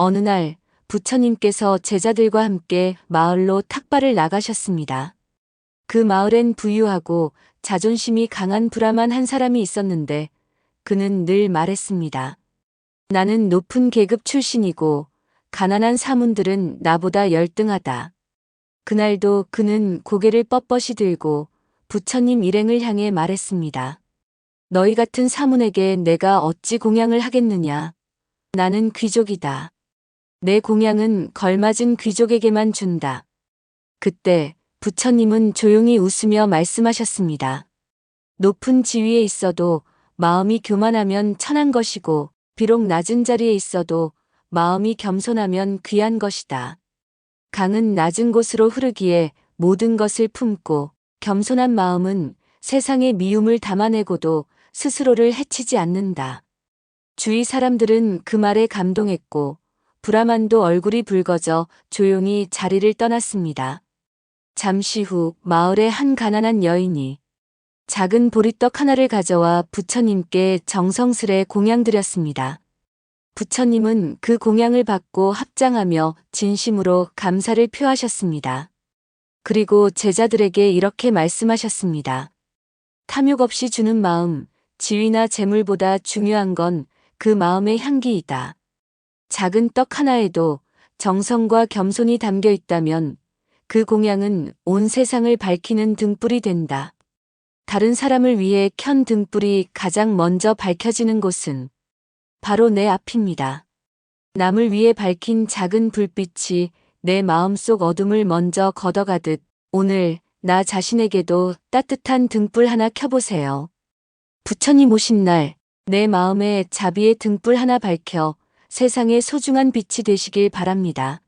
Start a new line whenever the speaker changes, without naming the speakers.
어느 날 부처님께서 제자들과 함께 마을로 탁발을 나가셨습니다. 그 마을엔 부유하고 자존심이 강한 브라만 한 사람이 있었는데 그는 늘 말했습니다. 나는 높은 계급 출신이고 가난한 사문들은 나보다 열등하다. 그날도 그는 고개를 뻣뻣이 들고 부처님 일행을 향해 말했습니다. 너희 같은 사문에게 내가 어찌 공양을 하겠느냐. 나는 귀족이다. 내 공양은 걸맞은 귀족에게만 준다. 그때 부처님은 조용히 웃으며 말씀하셨습니다. 높은 지위에 있어도 마음이 교만하면 천한 것이고 비록 낮은 자리에 있어도 마음이 겸손하면 귀한 것이다. 강은 낮은 곳으로 흐르기에 모든 것을 품고 겸손한 마음은 세상의 미움을 담아내고도 스스로를 해치지 않는다. 주위 사람들은 그 말에 감동했고 브라만도 얼굴이 붉어져 조용히 자리를 떠났습니다. 잠시 후 마을의 한 가난한 여인이 작은 보리떡 하나를 가져와 부처님께 정성스레 공양드렸습니다. 부처님은 그 공양을 받고 합장하며 진심으로 감사를 표하셨습니다. 그리고 제자들에게 이렇게 말씀하셨습니다. 탐욕 없이 주는 마음, 지위나 재물보다 중요한 건 그 마음의 향기이다. 작은 떡 하나에도 정성과 겸손이 담겨 있다면 그 공양은 온 세상을 밝히는 등불이 된다. 다른 사람을 위해 켠 등불이 가장 먼저 밝혀지는 곳은 바로 내 앞입니다. 남을 위해 밝힌 작은 불빛이 내 마음속 어둠을 먼저 걷어가듯 오늘 나 자신에게도 따뜻한 등불 하나 켜보세요. 부처님 오신 날 내 마음에 자비의 등불 하나 밝혀 세상의 소중한 빛이 되시길 바랍니다.